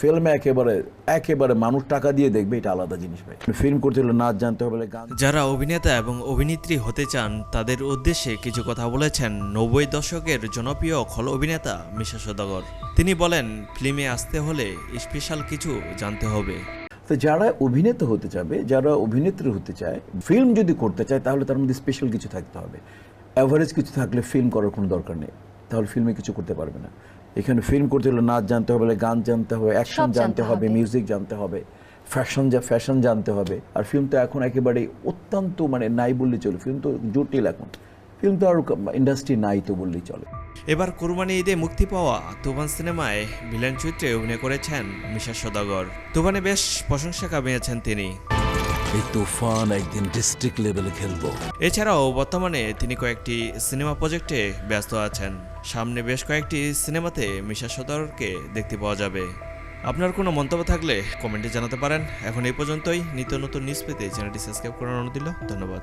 ফিল্মে একেবারে একেবারে মানুষ টাকা দিয়ে দেখবে এটা আলাদা জিনিস ভাই। ফিল্ম করতে হলে নাচ জানতে হবে গান যারা অভিনেতা এবং অভিনেত্রী হতে চান তাদের উদ্দেশ্যে কিছু কথা বলেছেন নব্বই দশকের জনপ্রিয় খল অভিনেতা মিশা সদাগর। তিনি বলেন ফিল্মে আসতে হলে স্পেশাল কিছু জানতে হবে। তো যারা অভিনেতা হতে চাবে যারা অভিনেত্রী হতে চায় ফিল্ম যদি করতে চায় তাহলে তার মধ্যে স্পেশাল কিছু থাকতে হবে। অ্যাভারেজ কিছু থাকলে ফিল্ম করার কোনো দরকার নেই। তাহলে ফিল্মে কিছু করতে পারবে না। এখানে ফিল্ম করতে হলে নাচ জানতে হবে গান জানতে হবে অ্যাকশন জানতে হবে। মিউজিক জানতে হবে ফ্যাশন যা ফ্যাশন জানতে হবে। আর ফিল্ম তো এখন একেবারে অত্যন্ত মানে নাই বললে চলে। ফিল্ম তো জটিল এখন। ফিল্ম তো আর ইন্ডাস্ট্রি নাই তো বললেই চলে। এবার কোরবানি ঈদে মুক্তি পাওয়া তুফান সিনেমায় ভিলেন চরিত্রে অভিনয় করেছেন মিশা সদাগর। তুফানে বেশ প্রশংসা কামিয়েছেন তিনি। তুফান একদিন ডিস্ট্রিক্ট লেভেলে খেলব। এছাড়াও বর্তমানে তিনি কয়েকটি সিনেমা প্রজেক্টে ব্যস্ত আছেন। সামনে বেশ কয়েকটি সিনেমাতে মিশা সদরকে দেখতে পাওয়া যাবে। আপনার কোনো মন্তব্য থাকলে কমেন্টে জানাতে পারেন। এখন এই পর্যন্তই। নিত্য নতুন নিউজ পেতে চ্যানেলটি সাবস্ক্রাইব করার অনুদিল দিল ধন্যবাদ।